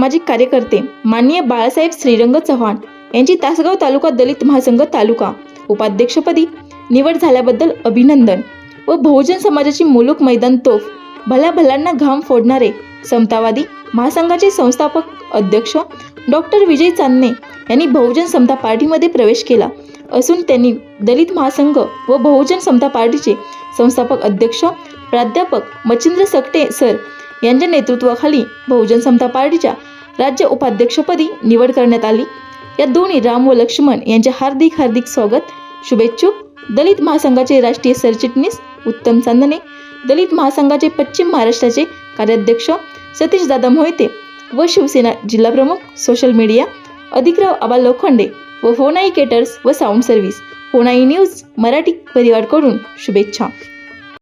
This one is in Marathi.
सामाजिक कार्यकर्ते माननीय बाळासाहेब श्रीरंग चव्हाण यांची तासगाव तालुका दलित महासंघ तालुका. उपाध्यक्षपदी निवड झाल्याबद्दल अभिनंदन व बहुजन समाजाची मुलूक मैदान तोफ. भल्या भल्यांना घाम फोडणारे समतावादी महासंघाचे संस्थापक अध्यक्ष डॉक्टर विजय चांदणे यांनी बहुजन समता पार्टीमध्ये प्रवेश केला असून त्यांनी दलित महासंघ व बहुजन समता पार्टीचे संस्थापक अध्यक्ष प्राध्यापक मच्छिंद्र सकटे सर यांच्या नेतृत्वाखाली बहुजन समता पार्टीच्या राज्य उपाध्यक्षपदी निवड करण्यात आली. या दोन्ही राम व लक्ष्मण यांचे हार्दिक हार्दिक स्वागत शुभेच्छुक दलित महासंघाचे राष्ट्रीय सरचिटणीस उत्तम चांदणे दलित महासंघाचे पश्चिम महाराष्ट्राचे कार्याध्यक्ष सतीश दादा मोहिते व शिवसेना जिल्हाप्रमुख सोशल मीडिया अधिकराव आबा लोखंडे व होनाई केटर्स व sound service Honai news Marathi परिवारकडून शुभेच्छा.